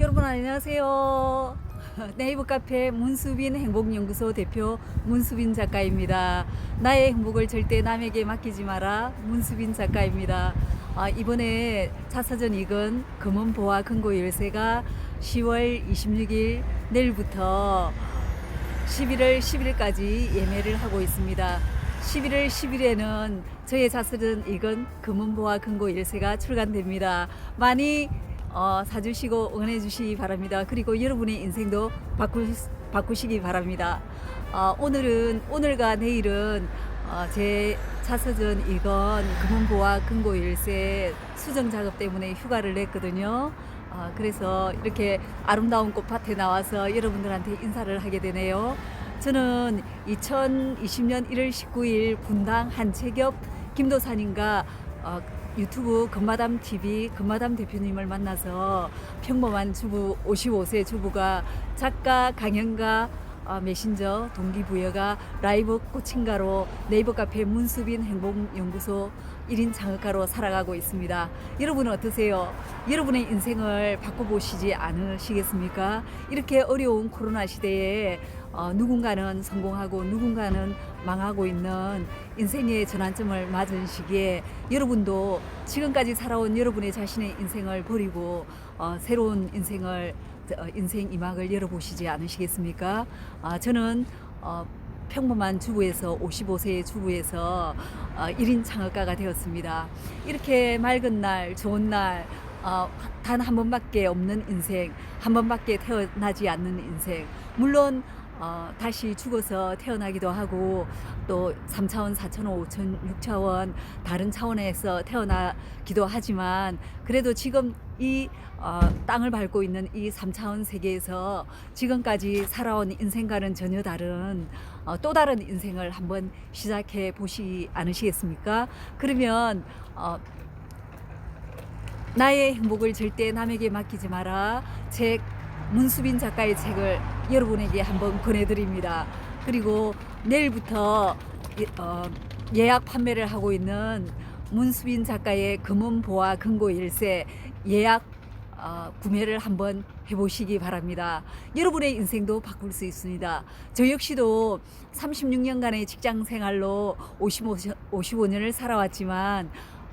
여러분 안녕하세요. 네이버 카페 문수빈 행복연구소 대표 문수빈 작가입니다. 나의 행복을 절대 남에게 맡기지 마라. 문수빈 작가입니다. 아, 이번에 차사전 익은 금은 보화 금고 열쇠가 10월 26일 내일부터 11월 10일까지 예매를 하고 있습니다. 11월 10일에는 저의 자설은 익은 금은보화 금고 열쇠가 출간됩니다. 많이 어, 사주시고 응원해 주시기 바랍니다. 그리고 여러분의 인생도 바꾸, 바꾸시기 바랍니다. 어, 오늘은 오늘과 내일은 어, 제 자서전 이건 금은보화 금고 열쇠 수정 작업 때문에 휴가를 냈거든요. 어, 그래서 이렇게 아름다운 꽃밭에 나와서 여러분들한테 인사를 하게 되네요. 저는 2020년 1월 19일 분당 한채겹 김도사님과 어, 유튜브 금마담 TV 금마담 대표님을 만나서 평범한 주부 55세 주부가 작가 강연가 어, 메신저 동기부여가 라이브 코칭가로 네이버 카페 문수빈 행복연구소 1인 창업가로 살아가고 있습니다. 여러분은 어떠세요? 여러분의 인생을 바꿔보시지 않으시겠습니까? 이렇게 어려운 코로나 시대에 어, 누군가는 성공하고 누군가는 망하고 있는 인생의 전환점을 맞은 시기에 여러분도 지금까지 살아온 여러분의 자신의 인생을 버리고 어, 새로운 인생을 어, 인생 이막을 열어보시지 않으시겠습니까? 아, 저는 어, 평범한 주부에서 55세의 주부에서 어, 1인 창업가가 되었습니다. 이렇게 맑은 날, 좋은 날, 어, 단한 번밖에 없는 인생, 한 번밖에 태어나지 않는 인생. 물론 어, 다시 죽어서 태어나기도 하고 또 3차원, 4차원, 5차원, 6차원 다른 차원에서 태어나기도 하지만 그래도 지금 이 어, 땅을 밟고 있는 이 3차원 세계에서 지금까지 살아온 인생과는 전혀 다른 어, 또 다른 인생을 한번 시작해 보시 않으시겠습니까? 그러면 어, 나의 행복을 절대 남에게 맡기지 마라. 책 문수빈 작가의 책을 여러분에게 한번 권해드립니다. 그리고 내일부터 예- 어, 예약 판매를 하고 있는 문수빈 작가의 금은 보화 금고 열쇠 예약 어, 구매를 한번 해보시기 바랍니다. 여러분의 인생도 바꿀 수 있습니다. 저 역시도 36년간의 직장 생활로 55, 55년을 살아왔지만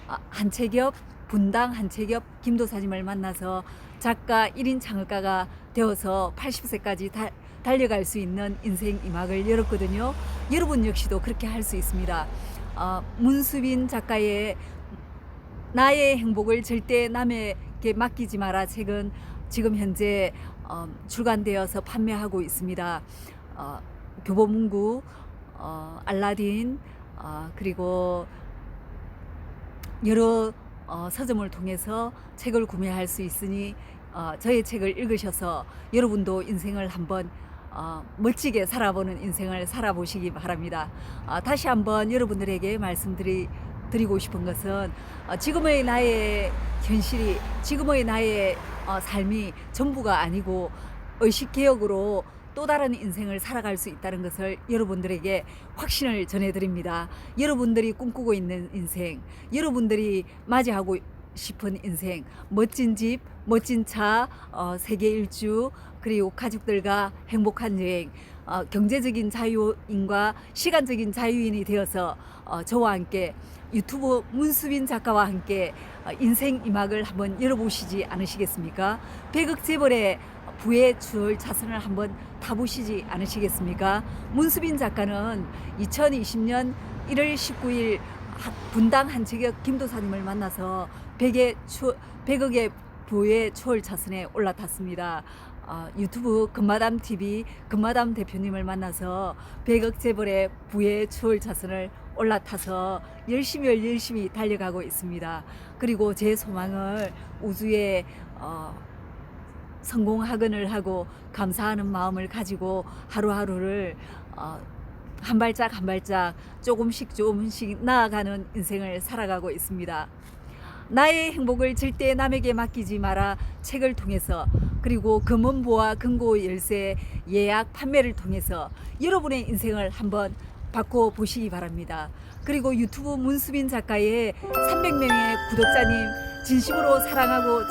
아, 한채겹 분당 한채겹 김도사님을 만나서 작가 1인 창업가가 되어서 80세까지 달, 달려갈 수 있는 인생 이막을 열었거든요. 여러분 역시도 그렇게 할 수 있습니다. 어, 문수빈 작가의 나의 행복을 절대 남에게 맡기지 마라 책은 지금 현재 어, 출간되어서 판매하고 있습니다. 어, 교보문고, 어, 알라딘, 어, 그리고 여러 어, 서점을 통해서 책을 구매할 수 있으니 어, 저의 책을 읽으셔서 여러분도 인생을 한번 어, 멋지게 살아보는 인생을 살아보시기 바랍니다. 어, 다시 한번 여러분들에게 말씀드리 드리고 싶은 것은 어, 지금의 나의 현실이 지금의 나의 어, 삶이 전부가 아니고 의식 개혁으로 또 다른 인생을 살아갈 수 있다는 것을 여러분들에게 확신을 전해드립니다. 여러분들이 꿈꾸고 있는 인생, 여러분들이 맞이하고 싶은 인생, 멋진 집, 멋진 차, 어, 세계 일주, 그리고 가족들과 행복한 여행, 어, 경제적인 자유인과 시간적인 자유인이 되어서 어, 저와 함께 유튜브 문수빈 작가와 함께 어, 인생 이막을 한번 열어보시지 않으시겠습니까? 백억 재벌의 부의 추월 자선을 한번 타보시지 않으시겠습니까? 문수빈 작가는 2020년 1월 19일 하- 분당 한채격 김도사님을 만나서 100의 추, 100억의 부의 추월 자선에 올라탔습니다. 어, 유튜브 금마담 TV 금마담 대표님을 만나서 100억 재벌의 부의 추월 자선을 올라타서 열심히 열심히 달려가고 있습니다. 그리고 제 소망을 우주에 어, 성공하건을 하고 감사하는 마음을 가지고 하루하루를 어, 한 발짝 한 발짝 조금씩 조금씩 나아가는 인생을 살아가고 있습니다. 나의 행복을 절대 남에게 맡기지 마라 책을 통해서 그리고 금은보화 금고 열쇠 예약 판매를 통해서 여러분의 인생을 한번 바꿔 보시기 바랍니다. 그리고 유튜브 문수빈 작가의 300명의 구독자님 진심으로 사랑하고